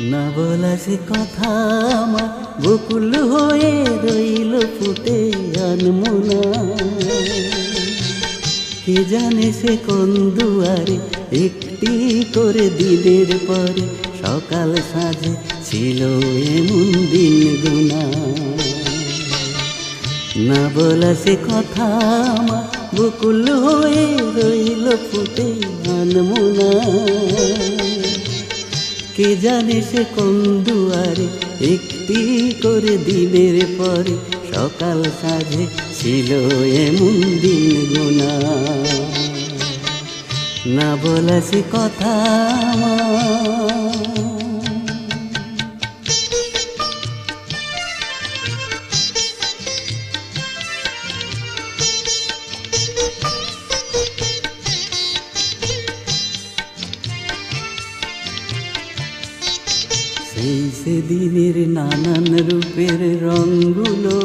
না বলা সে কথা আমার। বকুল হয়ে রইল ফুটে আনমোনা। কে জানে সে কোন দুয়ারে একটি করে দিনের পরে সকাল সাজে ছিল এমন দিন গুনা। না বলা সে কথা আমার। বকুল হয়ে রইল ফুটে আনমোনা। কে জানে সে কোন দুয়ারে একটি করে দিনের পরে সকাল সাজে ছিল এমন দিন গোনা না বলা সে কথা আমার। সেই সেদিনের নানান রূপের রঙগুলো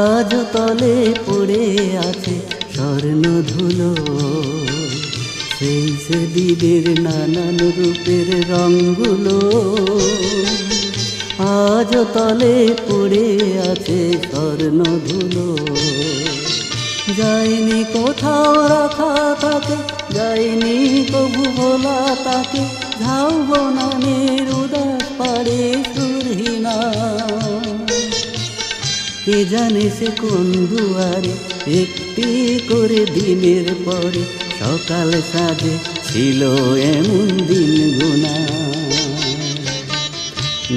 আজ তলে পড়ে আছে স্বর্ণ ধুলো সেই সেদিনের নানান রূপের রঙগুলো আজ তলে পড়ে আছে স্বর্ণ ধুলো যায়নি কোথাও রাখা তাকে, যায়নি কবু ভোলা তাকে ঝাউ বনানের উদাস পাড়ে সুরহিনা কে জানে সে কোন দুয়ারে একটি করে দিনের পরে সকাল সাজে ছিল এমন দিন গুনা।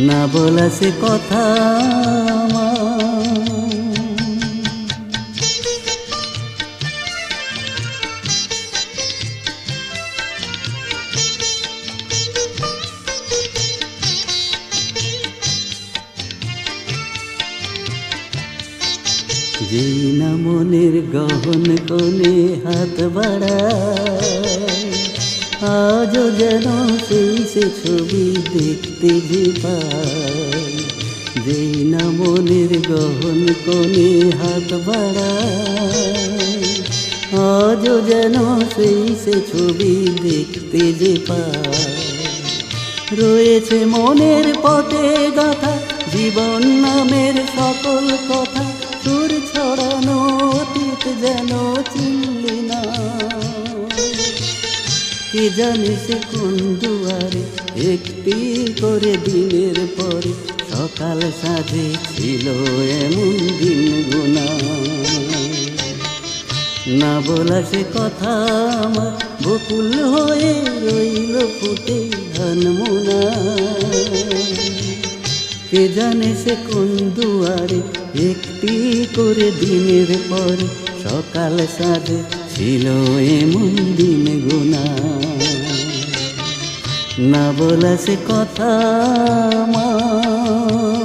না বলা সে কথা যেই না গহন কোণে হাত বাড়ায়, আজও যেন সেই সে ছবি দেখতে যে পাই যেই না গহন কোণে হাত বাড়ায়, আজও যেন সেই সে ছবি দেখতে যে পাই রয়েছে মনের পথে গাথা, জীবন নামের সকল কথা, সুর ছড়ানো অতীত যেন চিনলি না। কে জানে সে কোন একটি করে দিনের পরে সকাল সাজে ছিল এমন দিন গুনা। না বলা সে কথা আমার বকুল হয়ে রইল ফুটে ধানমোনা। কে জানে সে কোন দুয়ারে একটি করে দিনের পর সকাল সাজে ছিল এমন দিন গুণা না বলা সে কথা আমার